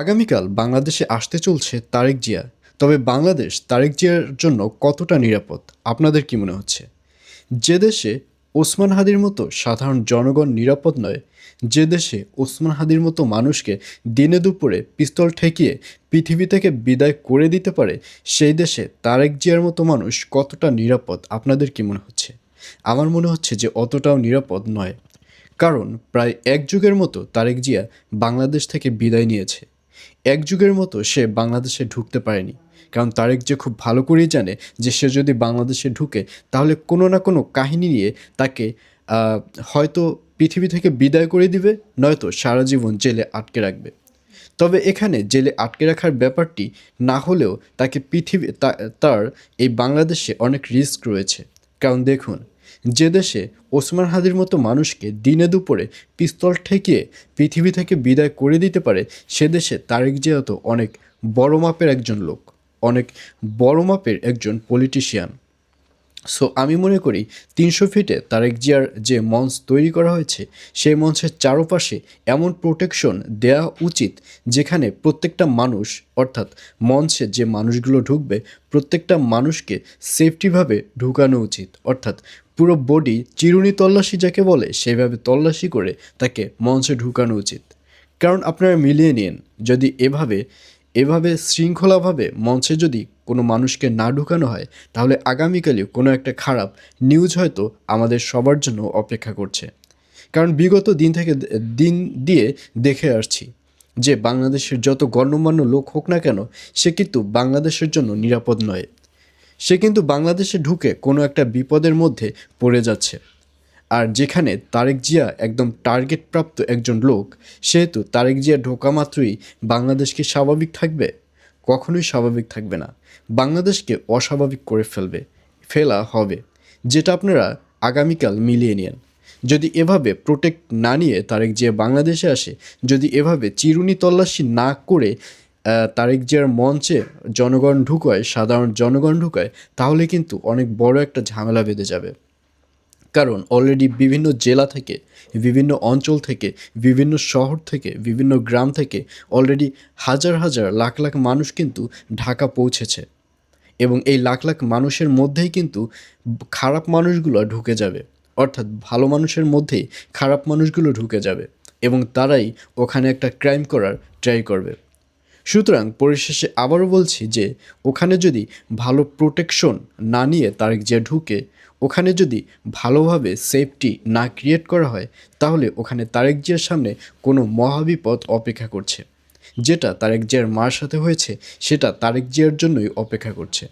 আগামীকাল বাংলাদেশে আসতে চলছে তারেক জিয়া। তবে বাংলাদেশ তারেক জিয়ার জন্য কতটা নিরাপদ, আপনাদের কি মনে হচ্ছে? যে দেশে ওসমান হাদির মতো সাধারণ জনগণ নিরাপদ নয়, যে দেশে ওসমান হাদির মতো মানুষকে দিনে দুপুরে পিস্তল ঠেকিয়ে পৃথিবী থেকে বিদায় করে দিতে পারে, সেই দেশে তারেক জিয়ার মতো মানুষ কতটা নিরাপদ, আপনাদের কি মনে হচ্ছে? আমার মনে হচ্ছে যে অতটাও নিরাপদ নয়। কারণ প্রায় এক যুগের মতো তারেক জিয়া বাংলাদেশ থেকে বিদায় নিয়েছে। এক যুগের মতো সে বাংলাদেশে ঢুকতে পারেনি। কারণ তারেক যে খুব ভালো করেই জানে যে সে যদি বাংলাদেশে ঢুকে, তাহলে কোনো না কোনো কাহিনী নিয়ে তাকে হয়তো পৃথিবী থেকে বিদায় করে দিবে, নয়তো সারা জীবন জেলে আটকে রাখবে। তবে এখানে জেলে আটকে রাখার ব্যাপারটি না হলেও তাকে পৃথিবী তার এই বাংলাদেশে অনেক রিস্ক রয়েছে। কারণ দেখুন যে দেশে ওসমান হাদির মতো মানুষকে দিনে দুপুরে পিস্তল ঠেকিয়ে পৃথিবী থেকে বিদায় করে দিতে পারে, সে দেশে তারেক জিয়া অনেক বড় মাপের একজন লোক, অনেক বড় মাপের একজন পলিটিশিয়ান সো আমি মনে করি তিনশো ফিটে তারেক জিয়ার যে মঞ্চ তৈরি করা হয়েছে, সেই মঞ্চের চারপাশে এমন প্রোটেকশন দেওয়া উচিত যেখানে প্রত্যেকটা মানুষ, অর্থাৎ মঞ্চে যে মানুষগুলো ঢুকবে, প্রত্যেকটা মানুষকে সেফটিভাবে ঢুকানো উচিত। অর্থাৎ পুরো বডি চিরুনি তল্লাশি যাকে বলে, সেভাবে তল্লাশি করে তাকে মঞ্চে ঢুকানো উচিত। কারণ আপনারা মিলিয়ে নিন, যদি এভাবে এভাবে শৃঙ্খলাভাবে মঞ্চে যদি কোনো মানুষকে না ঢুকানো হয়, তাহলে আগামীকালে কোনো একটা খারাপ নিউজ হয়তো আমাদের সবার জন্য অপেক্ষা করছে। কারণ বিগত দিন থেকে, দিন দিয়ে দেখে আসছি যে বাংলাদেশের যত গণ্যমান্য লোক হোক না কেন, সে কিন্তু বাংলাদেশের জন্য নিরাপদ নয়। সে কিন্তু বাংলাদেশে ঢুকে কোনো একটা বিপদের মধ্যে পড়ে যাচ্ছে। আর যেখানে তারেক জিয়া একদম টার্গেট প্রাপ্ত একজন লোক, সেহেতু তারেক জিয়া ঢোকা মাত্রই বাংলাদেশ কি স্বাভাবিক থাকবে? কখনোই স্বাভাবিক থাকবে না। বাংলাদেশকে অস্বাভাবিক করে ফেলবে, ফেলা হবে, যেটা আপনারা আগামীকাল মিলিয়ে নিন। যদি এভাবে প্রোটেক্ট না নিয়ে তারেক জিয়া বাংলাদেশে আসে, যদি এভাবে চিরুনি তল্লাশি না করে তারেক জিয়ার মঞ্চে জনগণ ঢুকায়, সাধারণ জনগণ ঢুকায়, তাহলে কিন্তু অনেক বড় একটা ঝামেলা বেঁধে যাবে। কারণ অলরেডি বিভিন্ন জেলা থেকে, বিভিন্ন অঞ্চল থেকে, বিভিন্ন শহর থেকে, বিভিন্ন গ্রাম থেকে অলরেডি হাজার হাজার, লাখ লাখ মানুষ কিন্তু ঢাকা পৌঁছেছে। এবং এই লাখ লাখ মানুষের মধ্যেই কিন্তু খারাপ মানুষগুলো ঢুকে যাবে। অর্থাৎ ভালো মানুষের মধ্যেই খারাপ মানুষগুলো ঢুকে যাবে এবং তারাই ওখানে একটা ক্রাইম করার ট্রাই করবে। সুতরাং পরিশেষে আবারও বলছি যে, ওখানে যদি ভালো প্রোটেকশন না নিয়ে তারেক জিয়া ঢুকে, ওখানে যদি ভালোভাবে সেফটি না ক্রিয়েট করা হয়, তাহলে ওখানে তারেক জিয়ার সামনে কোনো মহাবিপদ অপেক্ষা করছে। যেটা তারেক জিয়ার মার সাথে হয়েছে, সেটা তারেক জিয়ার জন্যই অপেক্ষা করছে।